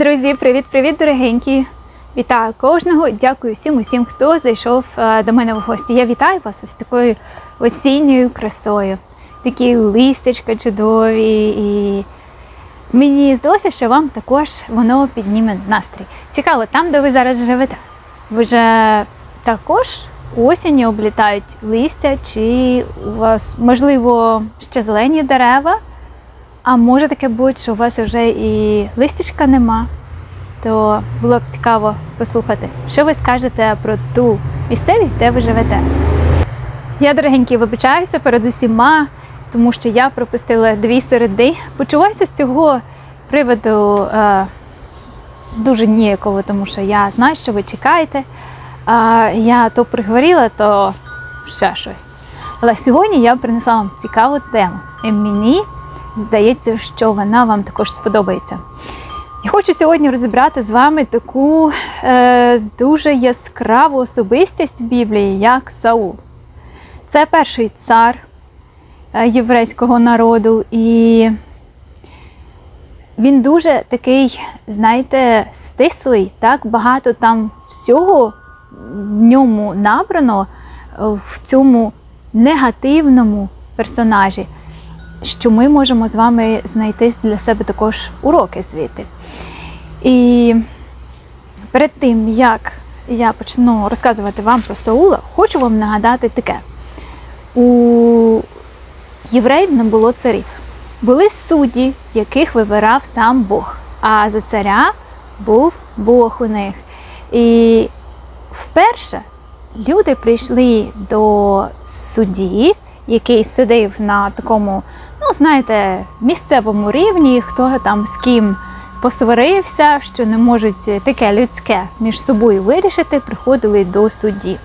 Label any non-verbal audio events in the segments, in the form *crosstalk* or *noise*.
Друзі, привіт-привіт, дорогенькі! Вітаю кожного. Дякую всім усім, хто зайшов е, до мене в гості. Я вітаю вас із такою осінньою красою. Такі листячка чудові. І мені здалося, що вам також воно підніме настрій. Цікаво, там, де ви зараз живете, вже також осінню облітають листя, чи у вас, можливо, ще зелені дерева, а може таке бути, що у вас вже і листячка нема то було б цікаво послухати, що ви скажете про ту місцевість, де ви живете. Я, дорогенькі, вибачаюся перед усіма, тому що я пропустила дві середи. Почуваюся з цього приводу е, дуже ніяково, тому що я знаю, що ви чекаєте. А я то пригоріла, то ще щось. Але сьогодні я принесла вам цікаву тему. І мені здається, що вона вам також сподобається. Я хочу сьогодні розібрати з вами таку е, дуже яскраву особистість в Біблії, як Саул. Це перший цар е, єврейського народу, і він дуже такий, знаєте, стислий, так багато там всього в ньому набрано е, в цьому негативному персонажі, що ми можемо з вами знайти для себе також уроки звідти. І перед тим, як я почну розказувати вам про Саула, хочу вам нагадати таке: у євреїв не було царів. Були судді, яких вибирав сам Бог. А за царя був Бог у них. І вперше люди прийшли до судді, який судив на такому, знаєте, місцевому рівні, хто там з ким посварився, що не можуть таке людське між собою вирішити, приходили до судді.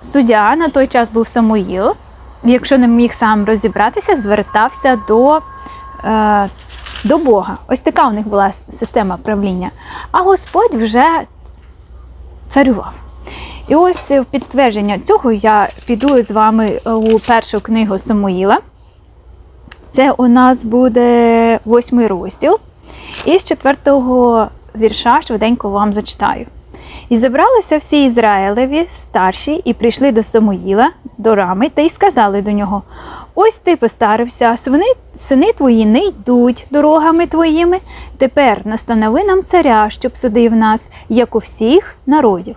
Суддя на той час був Самуїл. Якщо не міг сам розібратися, звертався до е, до Бога. Ось така у них була система правління. А Господь вже царював. І ось в підтвердження цього я піду з вами у першу книгу Самуїла. Це у нас буде восьмий розділ. І з четвертого вірша швиденько вам зачитаю. І зібралися всі Ізраїлеві старші, і прийшли до Самуїла, до рами, та й сказали до нього: Ось ти постарився, сини, сини твої не йдуть дорогами твоїми. Тепер настанови нам царя, щоб судив нас, як у всіх народів.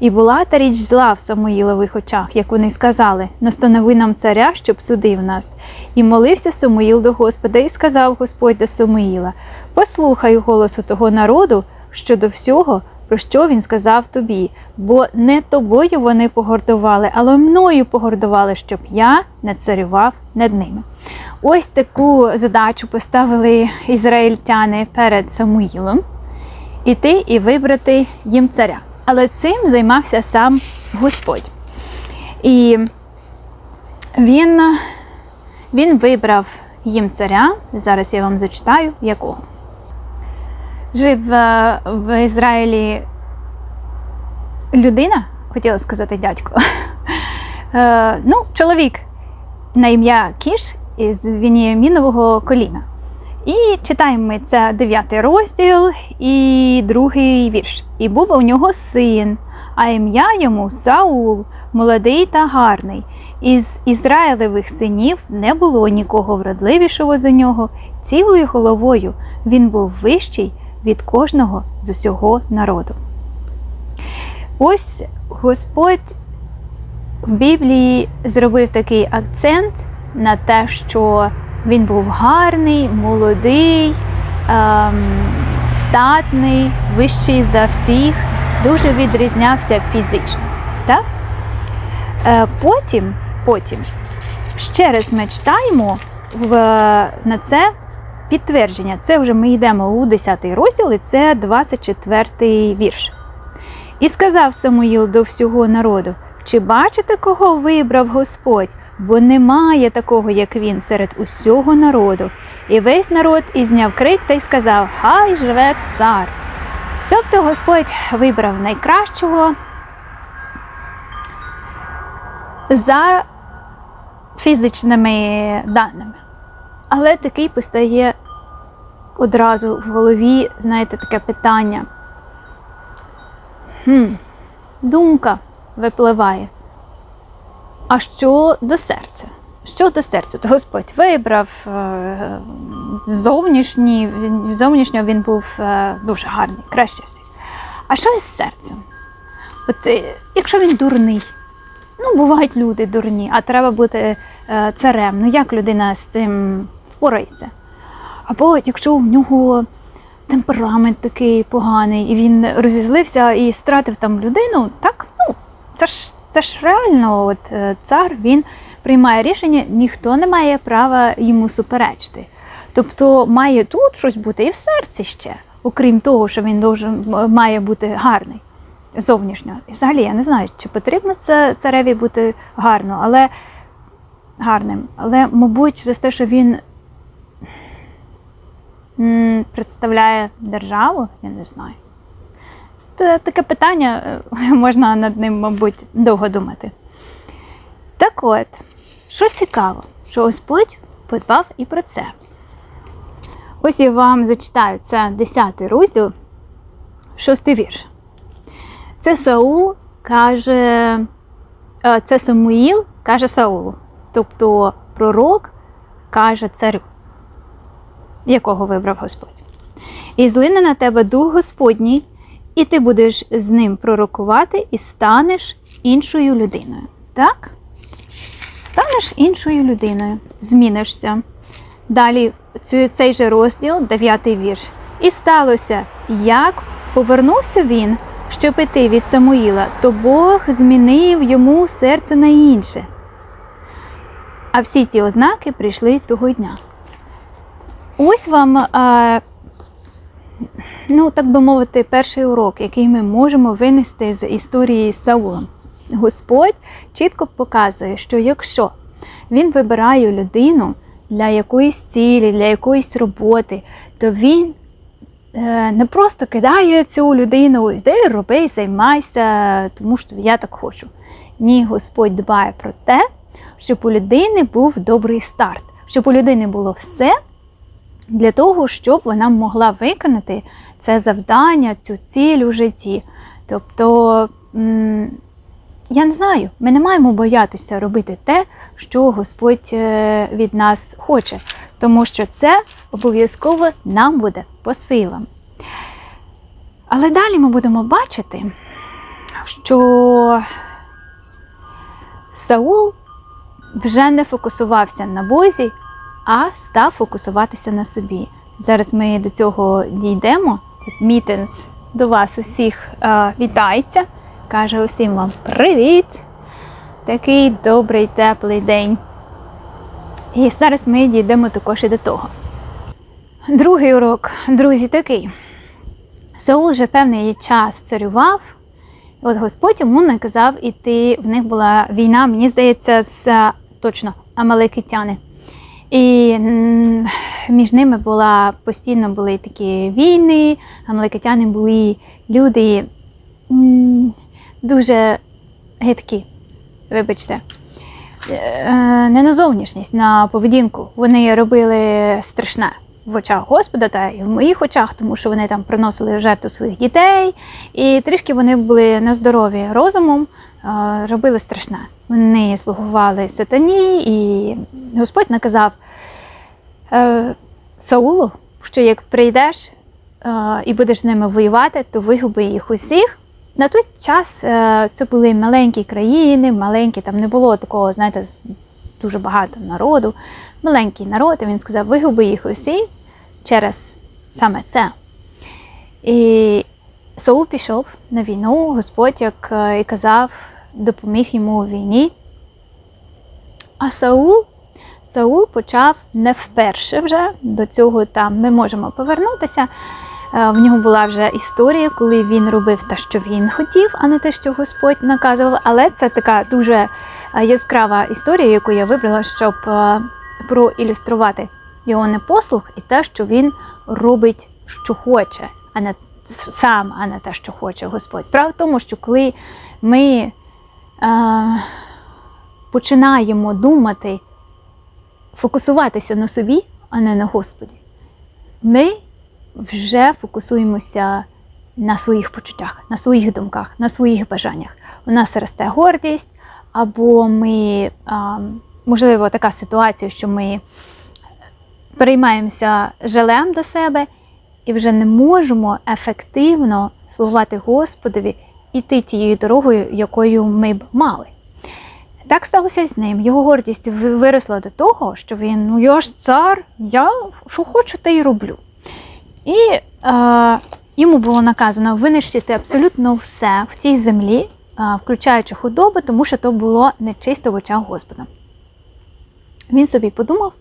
І була та річ зла в Самуїлових очах, як вони сказали, настанови нам царя, щоб судив нас. І молився Самуїл до Господа, і сказав Господь до Самуїла: Послухай голосу того народу щодо всього, про що він сказав тобі, бо не тобою вони погордували, але мною погордували, щоб я не царював над ними. Ось таку задачу поставили ізраїльтяни перед Самуїлом іти і вибрати їм царя. Але цим займався сам Господь. І він він вибрав їм царя. Зараз я вам зачитаю якого. Жив е, в Ізраїлі людина, хотіла сказати дядько. Е, ну, чоловік на ім'я Кіш із Вініамінового коліна. І читаємо ми це дев'ятий розділ і другий вірш. І був у нього син, а ім'я йому Саул, молодий та гарний. Із Ізраїлевих синів не було нікого вродливішого за нього. Цілою головою він був вищий від кожного з усього народу. Ось Господь в Біблії зробив такий акцент на те, що він був гарний, молодий, ем, статний, вищий за всіх, дуже відрізнявся фізично. Так? Е, потім, потім ще раз ми читаємо в, на це підтвердження. Це вже ми йдемо у 10 розділ, і це 24 вірш. І сказав Самуїл до всього народу: чи бачите, кого вибрав Господь? Бо немає такого, як він, серед усього народу. І весь народ ізняв крик та й сказав: Хай живе цар. Тобто Господь вибрав найкращого за фізичними даними. Але такий постає одразу в голові, знаєте, таке питання. Хм, думка випливає. А що до серця? Що до серця? То Господь вибрав е, зовнішній, зовнішньо він був е, дуже гарний, краще всіх. А що із серцем? От е, якщо він дурний, ну бувають люди дурні, а треба бути царем. Ну як людина з цим впорається? Або якщо у нього темперамент такий поганий, і він розізлився і стратив там людину, так ну це ж це ж реально, от е, цар він приймає рішення, ніхто не має права йому суперечити. Тобто має тут щось бути і в серці ще, окрім того, що він должен, має бути гарний зовнішньо. І взагалі я не знаю, чи потрібно це цареві бути гарно, але гарним. Але, мабуть, через те, що він представляє державу, я не знаю. Це таке питання, е, *laughs* можна над ним, мабуть, довго думати. Так от, що цікаво, що Господь подбав і про це. Ось я вам зачитаю це 10 розділ, 6 вірш. Це Саул каже, е, це Самуїл каже Саулу. Тобто пророк каже царю, якого вибрав Господь. І злине на тебе дух Господній, і ти будеш з ним пророкувати і станеш іншою людиною. Так? Станеш іншою людиною, змінишся. Далі цей же розділ, 9 вірш. І сталося, як повернувся він, щоб іти від Самуїла, то Бог змінив йому серце на інше. А всі ті ознаки прийшли того дня. Ось вам, а, ну так би мовити, перший урок, який ми можемо винести з історії з Саулом. Господь чітко показує, що якщо він вибирає людину для якоїсь цілі, для якоїсь роботи, то він е, не просто кидає цю людину, йди, роби, займайся, тому що я так хочу. Ні, Господь дбає про те, щоб у людини був добрий старт, щоб у людини було все для того, щоб вона могла виконати це завдання, цю ціль у житті. Тобто, я не знаю, ми не маємо боятися робити те, що Господь е, від нас хоче, тому що це обов'язково нам буде по силам. Але далі ми будемо бачити, що Саул вже не фокусувався на Бозі, а став фокусуватися на собі. Зараз ми до цього дійдемо. Тут мітинс до вас усіх е, вітається. Каже усім вам привіт! Такий добрий, теплий день. І зараз ми дійдемо також і до того. Другий урок, друзі, такий. Саул вже певний час царював. От Господь йому наказав іти. В них була війна, мені здається, з е, точно амалекитяни. І між ними була постійно були такі війни. Амалекитяни були люди дуже гидкі, вибачте. Е, Не на зовнішність, на поведінку. Вони робили страшне в очах Господа та і в моїх очах, тому що вони там приносили в жертву своїх дітей, і трішки вони були нездорові розумом, е, робили страшне. Вони слугували сатані, і Господь наказав е, Саулу, що як прийдеш е, і будеш з ними воювати, то вигуби їх усіх. На той час е, це були маленькі країни, маленькі, там не було такого, знаєте, дуже багато народу, маленький народ, і він сказав, вигуби їх усі через саме це. І Саул пішов на війну, Господь, як е, і казав, допоміг йому у війні. А Саул, Саул почав не вперше вже до цього там ми можемо повернутися. Е, В нього була вже історія, коли він робив те, що він хотів, а не те, що Господь наказував. Але це така дуже е, яскрава історія, яку я вибрала, щоб проілюструвати його непослух і те, що він робить, що хоче, а не сам, а не те, що хоче Господь. Справа в тому, що коли ми е, починаємо думати, фокусуватися на собі, а не на Господі, ми вже фокусуємося на своїх почуттях, на своїх думках, на своїх бажаннях. У нас росте гордість, або ми, а, можливо, така ситуація, що ми переймаємося жалем до себе і вже не можемо ефективно слугувати Господові іти тією дорогою, якою ми б мали. Так сталося з ним. Його гордість виросла до того, що він, ну я ж цар, я що хочу, те й роблю. І е, йому було наказано винищити абсолютно все в цій землі, е, включаючи худобу, тому що то було нечисто в очах Господа. Він собі подумав,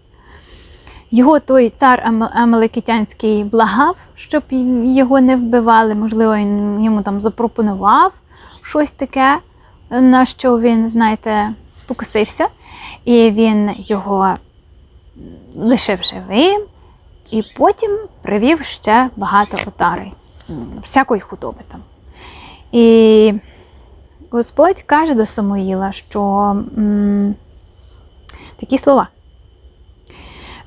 його той цар Ам- Амелекитянський благав, щоб його не вбивали. Можливо, він йому там запропонував щось таке, на що він, знаєте, спокусився, і він його лишив живим, і потім привів ще багато отарей, всякої худоби там. І Господь каже до Самуїла, що м, такі слова.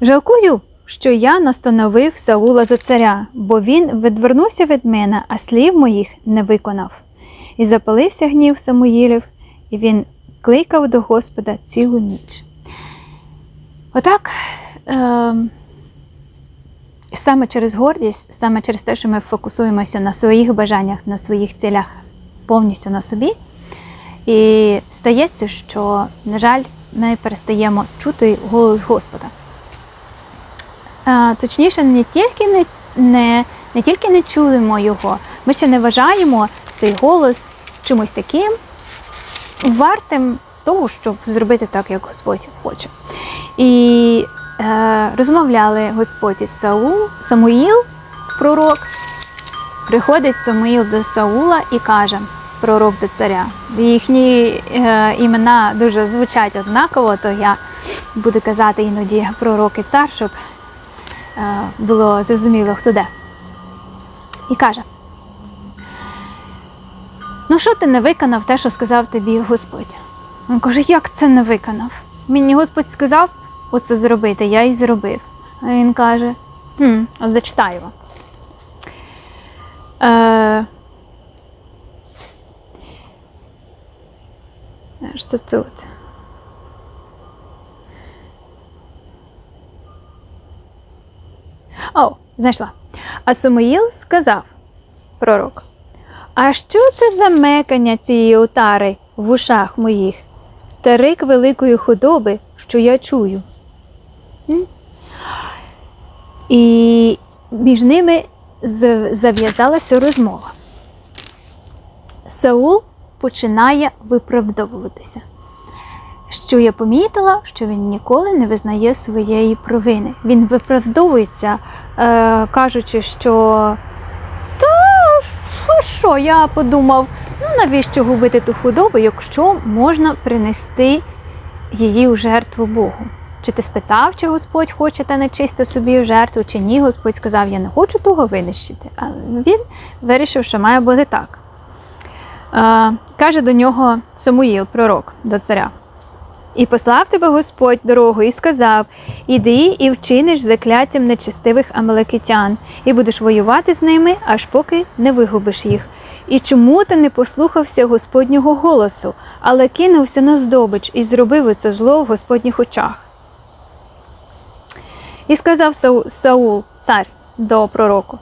Жалкую, що я настановив Саула за царя, бо він відвернувся від мене, а слів моїх не виконав. І запалився гнів Самуїлів, і він кликав до Господа цілу ніч. Отак, е, саме через гордість, саме через те, що ми фокусуємося на своїх бажаннях, на своїх цілях, повністю на собі. І стається, що, на жаль, ми перестаємо чути голос Господа. Точніше, не тільки не, не, не тільки не чуємо його, ми ще не вважаємо цей голос чимось таким вартим того, щоб зробити так, як Господь хоче. І е, розмовляли Господь із Саул, Самуїл, пророк. Приходить Самуїл до Саула і каже, пророк до царя. Їхні е, імена дуже звучать однаково, то я буду казати іноді пророк і цар, щоб було зрозуміло, хто де. І каже: Ну, що ти не виконав те, що сказав тобі Господь? Він каже, як це не виконав? Мені Господь сказав оце зробити, я і зробив. А він каже: хм, от зачитаю. Е, що тут? О, знайшла. А Самуїл сказав, пророк, а що це за мекання цієї отари в ушах моїх та рик великої худоби, що я чую? І між ними зав'язалася розмова. Саул починає виправдовуватися. Що я помітила, що він ніколи не визнає своєї провини. Він виправдовується, е, кажучи, що та що я подумав, ну навіщо губити ту худобу, якщо можна принести її у жертву Богу. Чи ти спитав, чи Господь хоче те нечисто собі в жертву, чи ні? Господь сказав, я не хочу того винищити. А він вирішив, що має бути так. Е, каже до нього Самуїл, пророк, до царя. І послав тебе Господь дорогу, і сказав: Іди і вчиниш закляттям нечестивих амалекитян, і будеш воювати з ними, аж поки не вигубиш їх. І чому ти не послухався Господнього голосу, але кинувся на здобич і зробив оце зло в Господніх очах? І сказав Сау- Саул, цар, до пророку.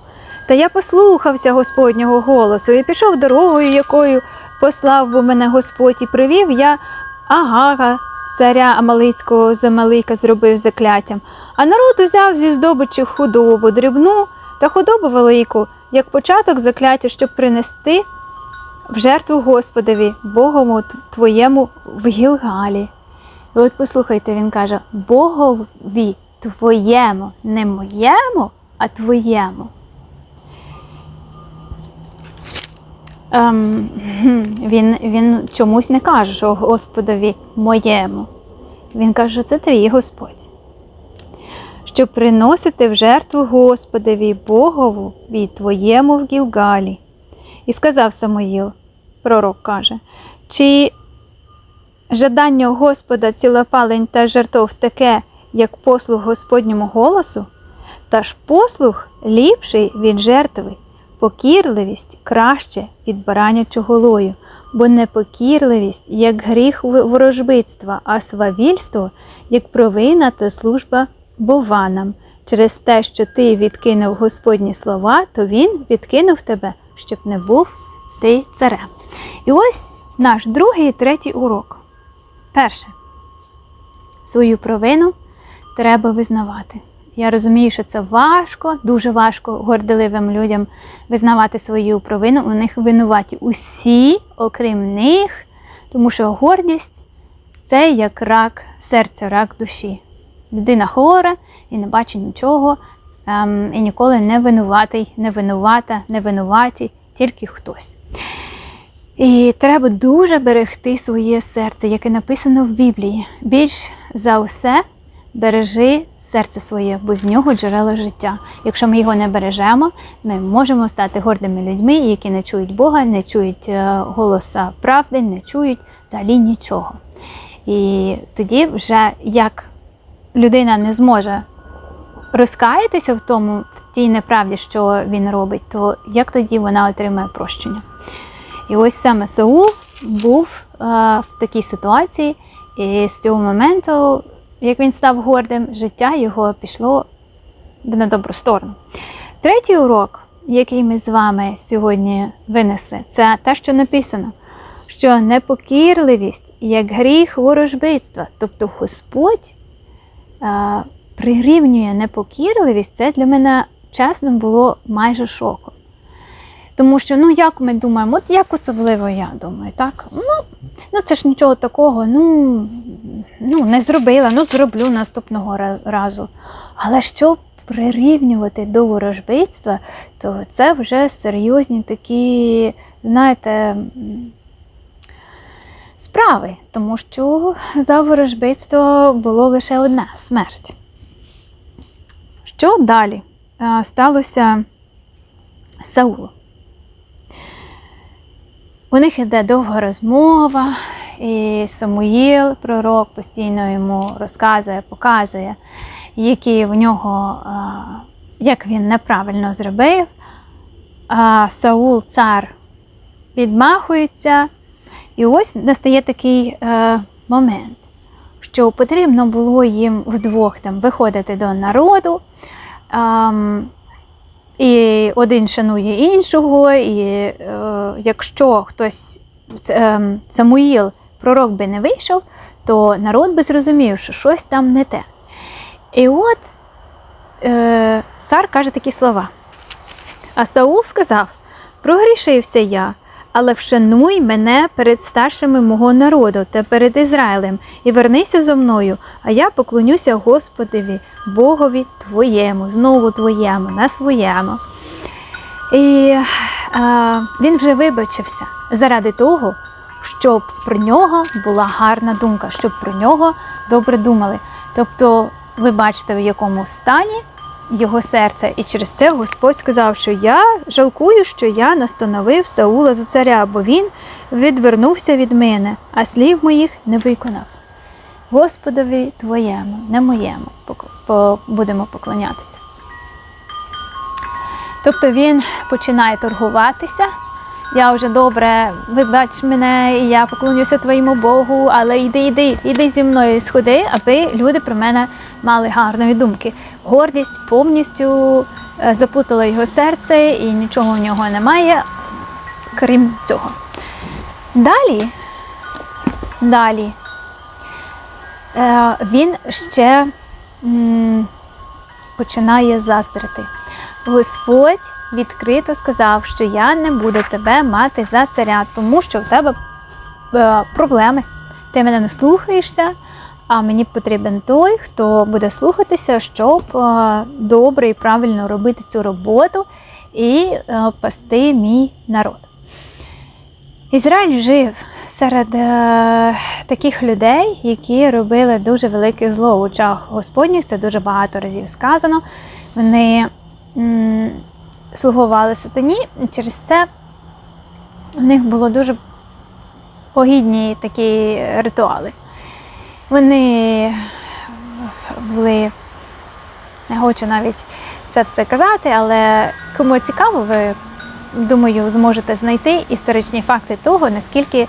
Та я послухався Господнього голосу і пішов дорогою, якою послав бо мене Господь, і привів я Агага, царя Амалицького з Амалика зробив закляттям, а народ узяв зі здобичі худобу, дрібну та худобу велику, як початок закляття, щоб принести в жертву Господові, Богову т- твоєму в Гілгалі. І от послухайте, він каже: Богові твоєму, не моєму, а твоєму. Ем, він, він чомусь не каже, що Господові моєму. Він каже, що це твій Господь. Щоб приносити в жертву Господові Богову від твоєму в Гілгалі. І сказав Самуїл, пророк каже, чи жадання Господа цілопалень та жертов таке, як послуг Господньому голосу? Та ж послух ліпший від жертви, покірливість краще від баранячого лою, бо непокірливість як гріх ворожбитства, а свавільство як провина та служба бованам. Через те, що ти відкинув Господні слова, то він відкинув тебе, щоб не був ти царем. І ось наш другий і третій урок. Перше. Свою провину треба визнавати. Я розумію, що це важко, дуже важко горделивим людям визнавати свою провину. У них винуваті усі, окрім них, тому що гордість це як рак серця, рак душі. Людина хвора і не бачить нічого, ем, і ніколи не винуватий, не винувата, не винуваті, тільки хтось. І треба дуже берегти своє серце, яке написано в Біблії. Більш за все бережи серце своє, бо з нього джерело життя. Якщо ми його не бережемо, ми можемо стати гордими людьми, які не чують Бога, не чують е, голоса правди, не чують взагалі нічого. І тоді, вже як людина не зможе розкаятися в тому, в тій неправді, що він робить, то як тоді вона отримає прощення? І ось саме Саул був е, в такій ситуації, і з цього моменту, як він став гордим, життя його пішло на добру сторону. Третій урок, який ми з вами сьогодні винесли, це те, що написано, що непокірливість як гріх ворожбитства, тобто Господь е, прирівнює непокірливість, це для мене чесно було майже шоком. Тому що, ну як ми думаємо, от як особливо я думаю, так? Ну, ну це ж нічого такого, ну, ну не зробила, ну зроблю наступного разу. Але щоб прирівнювати до ворожбитства, то це вже серйозні такі, знаєте, справи, тому що за ворожбитство було лише одна смерть. Що далі сталося з Саулом? У них іде довга розмова, і Самуїл, пророк, постійно йому розказує, показує, які в нього, як він неправильно зробив. Саул, цар, відмахується. І ось настає такий е, момент, що потрібно було їм вдвох там виходити до народу. І один шанує іншого, і е, якщо хтось е, Самуїл, пророк би не вийшов, то народ би зрозумів, що щось там не те. І от е, цар каже такі слова. А Саул сказав: Прогрішився я, але вшануй мене перед старшими мого народу та перед Ізраїлем, і вернися зо мною, а я поклонюся Господові, Богові твоєму, знову твоєму, на своєму. І е, він вже вибачився заради того, щоб про нього була гарна думка, щоб про нього добре думали. Тобто, ви бачите, в якому стані його серце, і через це Господь сказав, що я жалкую, що я настановив Саула за царя, бо він відвернувся від мене, а слів моїх не виконав. Господові твоєму, не моєму, будемо поклонятися. Тобто він починає торгуватися. Я вже добре, вибач мене, і я поклонюся твоєму Богу, але йди, йди, йди зі мною, сходи, аби люди про мене мали гарної думки. Гордість повністю е, заплутала його серце, і нічого в нього немає, крім цього. Далі, далі е, він ще починає заздрити. Господь відкрито сказав, що я не буду тебе мати за царя, тому що в тебе е, проблеми. Ти мене не слухаєшся, а мені потрібен той, хто буде слухатися, щоб е, добре і правильно робити цю роботу і е, пасти мій народ. Ізраїль жив серед е, таких людей, які робили дуже велике зло в очах Господніх. Це дуже багато разів сказано. Вони слугували сатані. Через це в них було дуже погідні такі ритуали. Вони були, не хочу навіть це все казати, але кому цікаво, ви думаю, зможете знайти історичні факти того, наскільки е,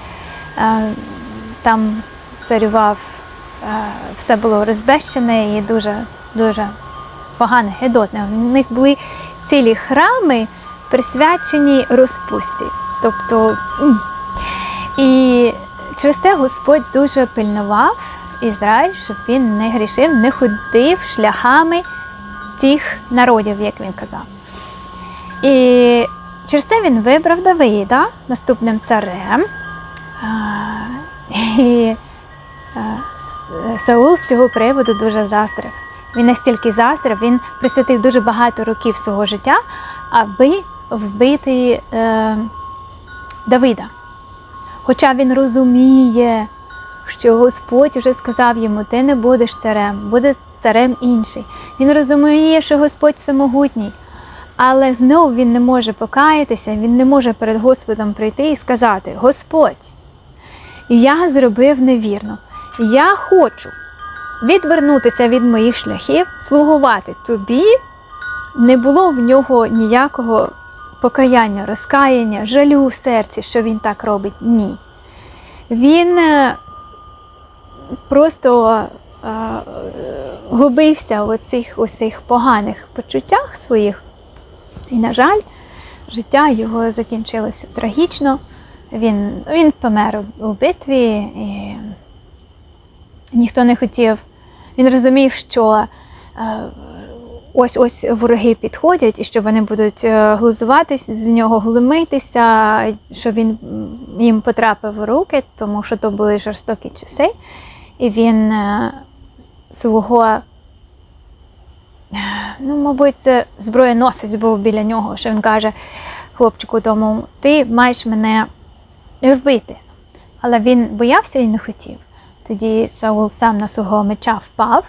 там царював, е, все було розбещене і дуже, дуже погане, гидотне. У них були цілі храми, присвячені розпусті. Тобто, і через це Господь дуже пильнував Ізраїль, щоб він не грішив, не ходив шляхами тих народів, як він казав. І через це він вибрав Давида наступним царем. І Саул з цього приводу дуже заздрив. Він настільки заздрив, він присвятив дуже багато років свого життя, аби вбити е, Давида. Хоча він розуміє, що Господь вже сказав йому: ти не будеш царем, буде царем інший. Він розуміє, що Господь всемогутній. Але знову він не може покаятися, він не може перед Господом прийти і сказати: Господь, я зробив невірно. Я хочу відвернутися від моїх шляхів, слугувати тобі. Не було в нього ніякого покаяння, розкаяння, жалю в серці, що він так робить. Ні. Він е, просто е, губився в оцих, оцих поганих почуттях своїх. І, на жаль, життя його закінчилося трагічно. Він, він помер у битві, і ніхто не хотів. Він розумів, що е, ось ось вороги підходять, і що вони будуть е, глузуватись з нього, глумитися, що він їм потрапив в руки, тому що то були жорстокі часи. І він е, свого, ну, мабуть, це зброєносець був біля нього, що він каже хлопчику тому, ти маєш мене вбити. Але він боявся і не хотів. Тоді Саул сам на свого меча впав.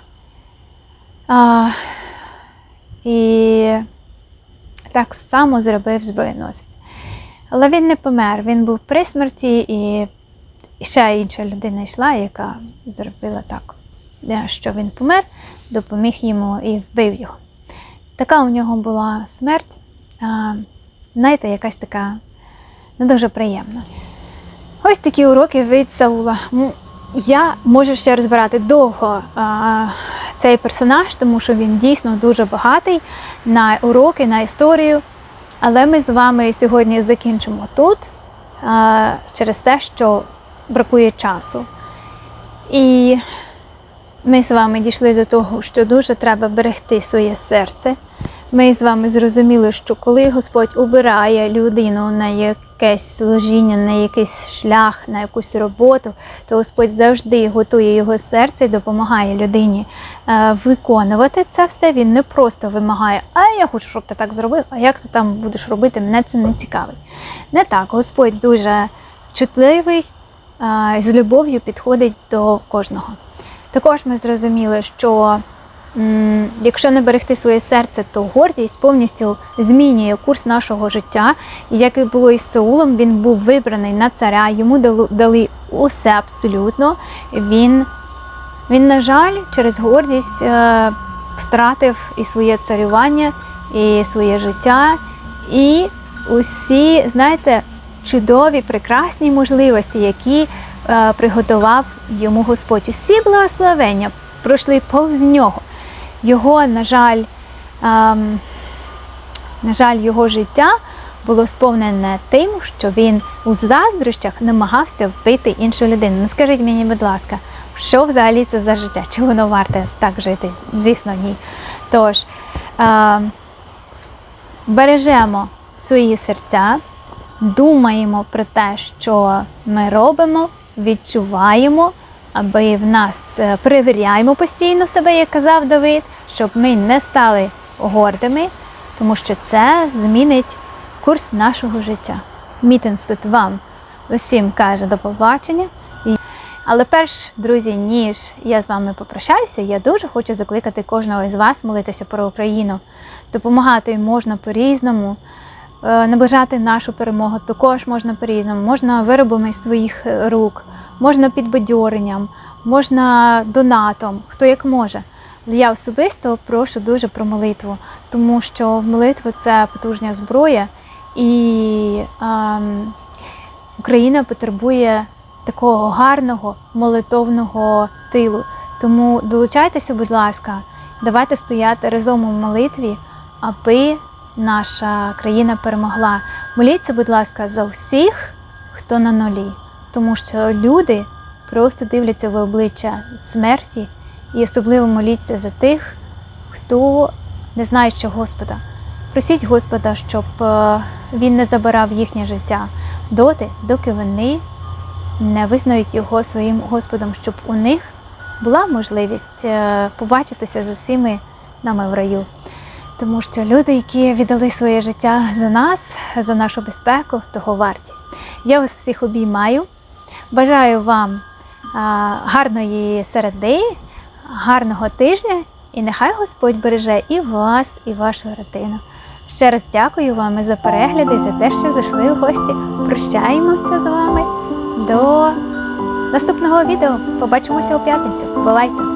А, і так само зробив зброєносець. Але він не помер, він був при смерті, і ще інша людина йшла, яка зробила так, е, що він помер, допоміг йому і вбив його. Така у нього була смерть, а, знаєте, якась така не дуже приємна. Ось такі уроки від Саула. Я можу ще розбирати довго а, цей персонаж, тому що він дійсно дуже багатий на уроки, на історію. Але ми з вами сьогодні закінчимо тут а, через те, що бракує часу. І ми з вами дійшли до того, що дуже треба берегти своє серце. Ми з вами зрозуміли, що коли Господь обирає людину на якесь служіння, на якийсь шлях, на якусь роботу, то Господь завжди готує його серце і допомагає людині е, виконувати це все. Він не просто вимагає, а я хочу, щоб ти так зробив, а як ти там будеш робити, мене це не цікавить. Не так, Господь дуже чутливий, е, з любов'ю підходить до кожного. Також ми зрозуміли, що якщо не берегти своє серце, то гордість повністю змінює курс нашого життя. Як і було із Саулом, він був вибраний на царя, йому дали усе абсолютно. Він, він, на жаль, через гордість е, втратив і своє царювання, і своє життя, і усі, знаєте, чудові, прекрасні можливості, які е, приготував йому Господь. Усі благословення пройшли повз нього. Його, на жаль, ем, на жаль, його життя було сповнене тим, що він у заздрощах намагався вбити іншу людину. Ну скажіть мені, будь ласка, що взагалі це за життя? Чи воно варте так жити? Звісно, ні. Тож, ем, бережемо свої серця, думаємо про те, що ми робимо, відчуваємо, аби в нас е, перевіряємо постійно себе, як казав Давид, щоб ми не стали гордими, тому що це змінить курс нашого життя. Мітинс тут вам усім каже до побачення. Але перш, друзі, ніж я з вами попрощаюся, я дуже хочу закликати кожного із вас молитися про Україну. Допомагати можна по-різному. Е, Наближати нашу перемогу також можна по-різному. Можна виробами своїх рук, можна підбадьоренням, можна донатом, хто як може. Я особисто прошу дуже про молитву, тому що молитва це потужна зброя, і ем, Україна потребує такого гарного молитовного тилу. Тому долучайтеся, будь ласка, давайте стояти разом у молитві, аби наша країна перемогла. Моліться, будь ласка, за всіх, хто на нулі, тому що люди просто дивляться в обличчя смерті, і особливо моліться за тих, хто не знає, що Господа. Просіть Господа, щоб е, він не забирав їхнє життя доти, доки вони не визнають його своїм Господом, щоб у них була можливість е, побачитися з усіми нами в раю. Тому що люди, які віддали своє життя за нас, за нашу безпеку, того варті. Я вас всіх обіймаю. Бажаю вам гарної середи, гарного тижня, і нехай Господь береже і вас, і вашу родину. Ще раз дякую вам за перегляди, за те, що зайшли в гості. Прощаємося з вами до наступного відео. Побачимося у п'ятницю. Бувайте!